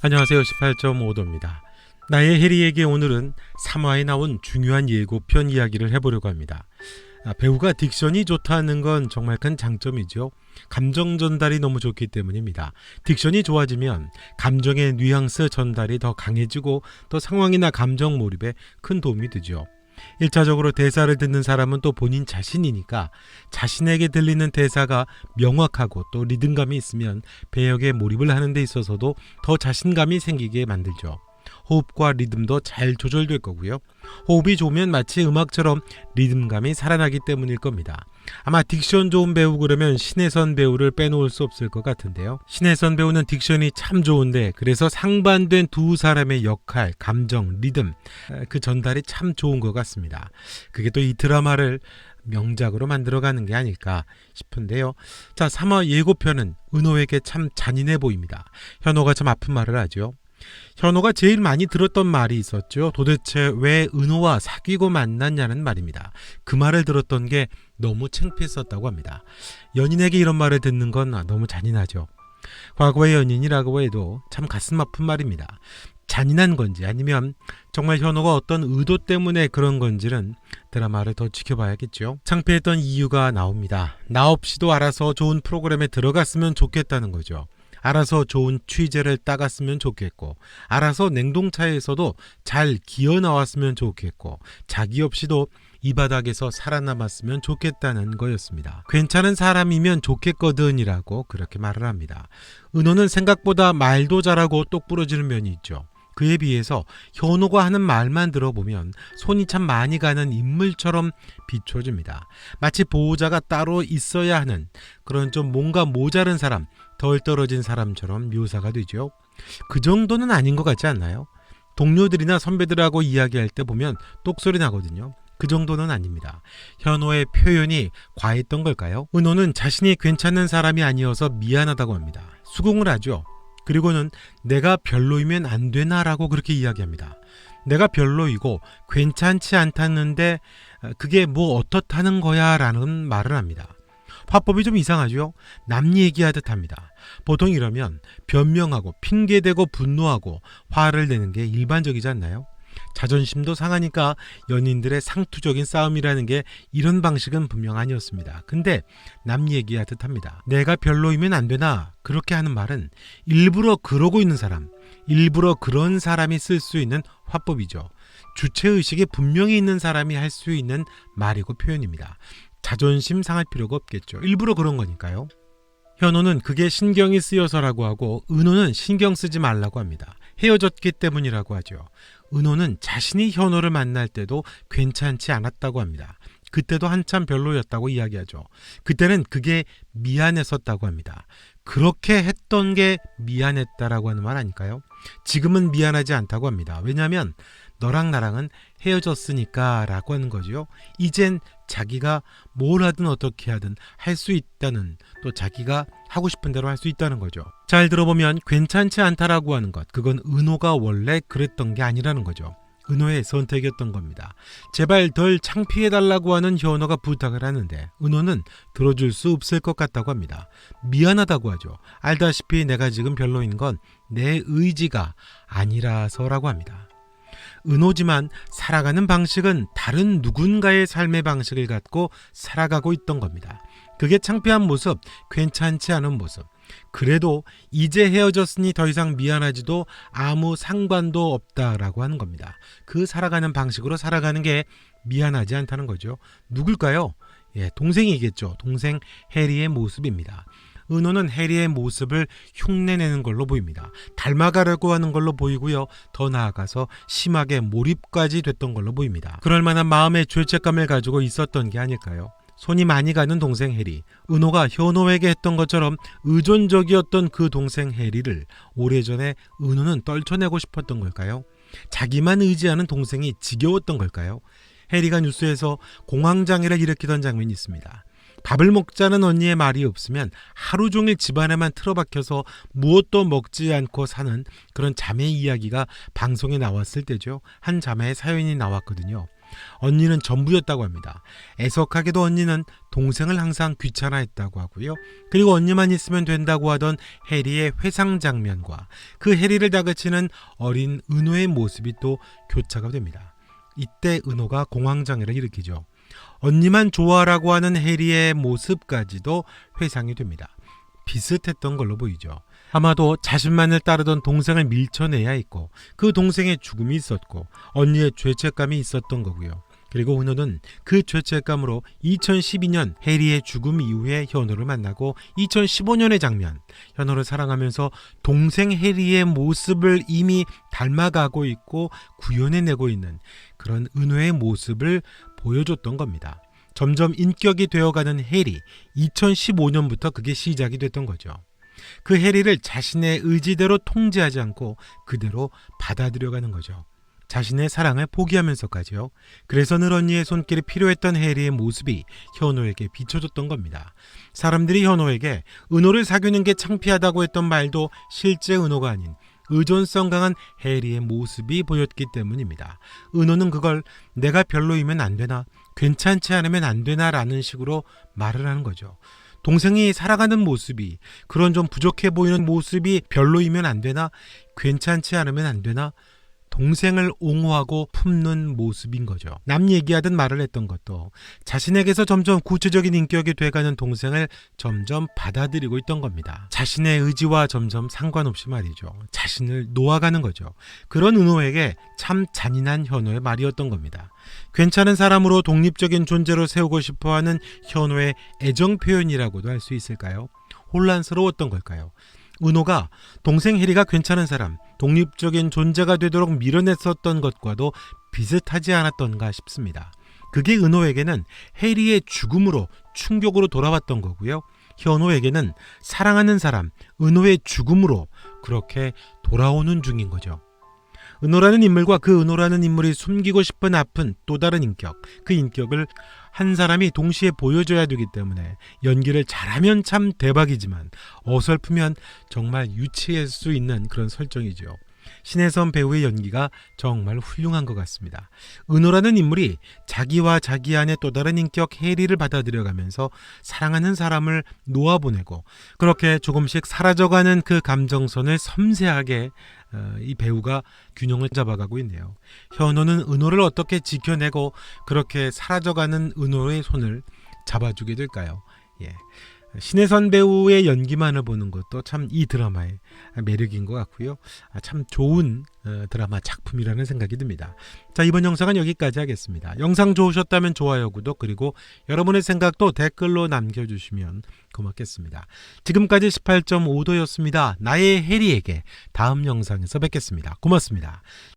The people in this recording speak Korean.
안녕하세요. 18.5도입니다. 나의 해리에게 오늘은 3화에 나온 중요한 예고편 이야기를 해보려고 합니다. 아, 배우가 딕션이 좋다는 건 정말 큰 장점이죠. 감정 전달이 너무 좋기 때문입니다. 딕션이 좋아지면 감정의 뉘앙스 전달이 더 강해지고 또 상황이나 감정 몰입에 큰 도움이 되죠. 1차적으로 대사를 듣는 사람은 또 본인 자신이니까 자신에게 들리는 대사가 명확하고 또 리듬감이 있으면 배역에 몰입을 하는 데 있어서도 더 자신감이 생기게 만들죠. 호흡과 리듬도 잘 조절될 거고요. 호흡이 좋으면 마치 음악처럼 리듬감이 살아나기 때문일 겁니다. 아마 딕션 좋은 배우 그러면 신혜선 배우를 빼놓을 수 없을 것 같은데요. 신혜선 배우는 딕션이 참 좋은데 그래서 상반된 두 사람의 역할, 감정, 리듬 그 전달이 참 좋은 것 같습니다. 그게 또 이 드라마를 명작으로 만들어가는 게 아닐까 싶은데요. 자, 3화 예고편은 은호에게 참 잔인해 보입니다. 현호가 참 아픈 말을 하죠. 현호가 제일 많이 들었던 말이 있었죠. 도대체 왜 은호와 사귀고 만났냐는 말입니다. 그 말을 들었던 게 너무 창피했었다고 합니다. 연인에게 이런 말을 듣는 건 너무 잔인하죠. 과거의 연인이라고 해도 참 가슴 아픈 말입니다. 잔인한 건지 아니면 정말 현호가 어떤 의도 때문에 그런 건지는 드라마를 더 지켜봐야겠죠. 창피했던 이유가 나옵니다. 나 없이도 알아서 좋은 프로그램에 들어갔으면 좋겠다는 거죠. 알아서 좋은 취재를 따갔으면 좋겠고, 알아서 냉동차에서도 잘 기어 나왔으면 좋겠고, 자기 없이도 이 바닥에서 살아남았으면 좋겠다는 거였습니다. 괜찮은 사람이면 좋겠거든이라고 그렇게 말을 합니다. 은호는 생각보다 말도 잘하고 똑부러지는 면이 있죠. 그에 비해서 현호가 하는 말만 들어보면 손이 참 많이 가는 인물처럼 비춰집니다. 마치 보호자가 따로 있어야 하는 그런 좀 뭔가 모자른 사람, 덜 떨어진 사람처럼 묘사가 되죠. 그 정도는 아닌 것 같지 않나요? 동료들이나 선배들하고 이야기할 때 보면 똑소리 나거든요. 그 정도는 아닙니다. 현호의 표현이 과했던 걸까요? 은호는 자신이 괜찮은 사람이 아니어서 미안하다고 합니다. 수긍을 하죠. 그리고는 내가 별로이면 안 되나라고 그렇게 이야기합니다. 내가 별로이고 괜찮지 않다는데 그게 뭐 어떻다는 거야 라는 말을 합니다. 화법이 좀 이상하죠? 남 얘기하듯 합니다. 보통 이러면 변명하고 핑계대고 분노하고 화를 내는 게 일반적이지 않나요? 자존심도 상하니까 연인들의 상투적인 싸움이라는 게 이런 방식은 분명 아니었습니다. 근데 남 얘기하듯 합니다. 내가 별로이면 안 되나? 그렇게 하는 말은 일부러 그러고 있는 사람, 일부러 그런 사람이 쓸 수 있는 화법이죠. 주체의식이 분명히 있는 사람이 할 수 있는 말이고 표현입니다. 자존심 상할 필요가 없겠죠. 일부러 그런 거니까요. 현호는 그게 신경이 쓰여서라고 하고 은호는 신경 쓰지 말라고 합니다. 헤어졌기 때문이라고 하죠. 은호는 자신이 현호를 만날 때도 괜찮지 않았다고 합니다. 그때도 한참 별로였다고 이야기하죠. 그때는 그게 미안했었다고 합니다. 그렇게 했던 게 미안했다라고 하는 말 아닐까요? 지금은 미안하지 않다고 합니다. 왜냐하면 너랑 나랑은 헤어졌으니까 라고 하는 거죠. 이젠 자기가 뭘 하든 어떻게 하든 할 수 있다는 또 자기가 하고 싶은 대로 할 수 있다는 거죠. 잘 들어보면 괜찮지 않다라고 하는 것, 그건 은호가 원래 그랬던 게 아니라는 거죠. 은호의 선택이었던 겁니다. 제발 덜 창피해달라고 하는 현호가 부탁을 하는데 은호는 들어줄 수 없을 것 같다고 합니다. 미안하다고 하죠. 알다시피 내가 지금 별로인 건 내 의지가 아니라서라고 합니다. 은호지만 살아가는 방식은 다른 누군가의 삶의 방식을 갖고 살아가고 있던 겁니다. 그게 창피한 모습, 괜찮지 않은 모습. 그래도 이제 헤어졌으니 더 이상 미안하지도 아무 상관도 없다라고 하는 겁니다. 그 살아가는 방식으로 살아가는 게 미안하지 않다는 거죠. 누굴까요? 예, 동생이겠죠. 동생 해리의 모습입니다. 은호는 해리의 모습을 흉내내는 걸로 보입니다. 닮아가려고 하는 걸로 보이고요. 더 나아가서 심하게 몰입까지 됐던 걸로 보입니다. 그럴 만한 마음의 죄책감을 가지고 있었던 게 아닐까요? 손이 많이 가는 동생 해리. 은호가 현호에게 했던 것처럼 의존적이었던 그 동생 해리를 오래전에 은호는 떨쳐내고 싶었던 걸까요? 자기만 의지하는 동생이 지겨웠던 걸까요? 해리가 뉴스에서 공황장애를 일으키던 장면이 있습니다. 밥을 먹자는 언니의 말이 없으면 하루 종일 집안에만 틀어박혀서 무엇도 먹지 않고 사는 그런 자매 이야기가 방송에 나왔을 때죠. 한 자매의 사연이 나왔거든요. 언니는 전부였다고 합니다. 애석하게도 언니는 동생을 항상 귀찮아했다고 하고요. 그리고 언니만 있으면 된다고 하던 해리의 회상 장면과 그 해리를 다그치는 어린 은호의 모습이 또 교차가 됩니다. 이때 은호가 공황장애를 일으키죠. 언니만 좋아라고 하는 해리의 모습까지도 회상이 됩니다. 비슷했던 걸로 보이죠. 아마도 자신만을 따르던 동생을 밀쳐내야 했고 그 동생의 죽음이 있었고 언니의 죄책감이 있었던 거고요. 그리고 은호는 그 죄책감으로 2012년 해리의 죽음 이후에 현호를 만나고 2015년의 장면 현호를 사랑하면서 동생 해리의 모습을 이미 닮아가고 있고 구현해내고 있는 그런 은호의 모습을 보여줬던 겁니다. 점점 인격이 되어가는 해리 2015년부터 그게 시작이 됐던 거죠. 그 해리를 자신의 의지대로 통제하지 않고 그대로 받아들여가는 거죠. 자신의 사랑을 포기하면서까지요. 그래서 늘 언니의 손길이 필요했던 해리의 모습이 현호에게 비춰줬던 겁니다. 사람들이 현호에게 은호를 사귀는 게 창피하다고 했던 말도 실제 은호가 아닌 의존성 강한 해리의 모습이 보였기 때문입니다. 은호는 그걸 내가 별로이면 안 되나, 괜찮지 않으면 안 되나 라는 식으로 말을 하는 거죠. 동생이 살아가는 모습이 그런 좀 부족해 보이는 모습이 별로이면 안 되나, 괜찮지 않으면 안 되나, 동생을 옹호하고 품는 모습인 거죠. 남 얘기하듯 말을 했던 것도 자신에게서 점점 구체적인 인격이 돼가는 동생을 점점 받아들이고 있던 겁니다. 자신의 의지와 점점 상관없이 말이죠. 자신을 놓아가는 거죠. 그런 은호에게 참 잔인한 현호의 말이었던 겁니다. 괜찮은 사람으로 독립적인 존재로 세우고 싶어 하는 현호의 애정 표현이라고도 할 수 있을까요? 혼란스러웠던 걸까요? 은호가 동생 해리가 괜찮은 사람, 독립적인 존재가 되도록 밀어냈었던 것과도 비슷하지 않았던가 싶습니다. 그게 은호에게는 해리의 죽음으로 충격으로 돌아왔던 거고요. 현호에게는 사랑하는 사람, 은호의 죽음으로 그렇게 돌아오는 중인 거죠. 은호라는 인물과 그 은호라는 인물이 숨기고 싶은 아픈 또 다른 인격, 그 인격을 한 사람이 동시에 보여줘야 되기 때문에 연기를 잘하면 참 대박이지만 어설프면 정말 유치할 수 있는 그런 설정이죠. 신혜선 배우의 연기가 정말 훌륭한 것 같습니다. 은호라는 인물이 자기와 자기 안에 또 다른 인격 해리를 받아들여가면서 사랑하는 사람을 놓아보내고 그렇게 조금씩 사라져가는 그 감정선을 섬세하게 어, 이 배우가 균형을 잡아가고 있네요. 현호는 은호를 어떻게 지켜내고 그렇게 사라져가는 은호의 손을 잡아주게 될까요? 예. 신혜선 배우의 연기만을 보는 것도 참 이 드라마의 매력인 것 같고요. 아, 참 좋은 어, 드라마 작품이라는 생각이 듭니다. 자 이번 영상은 여기까지 하겠습니다. 영상 좋으셨다면 좋아요, 구독 그리고 여러분의 생각도 댓글로 남겨주시면 고맙겠습니다. 지금까지 18.5도였습니다. 나의 해리에게 다음 영상에서 뵙겠습니다. 고맙습니다.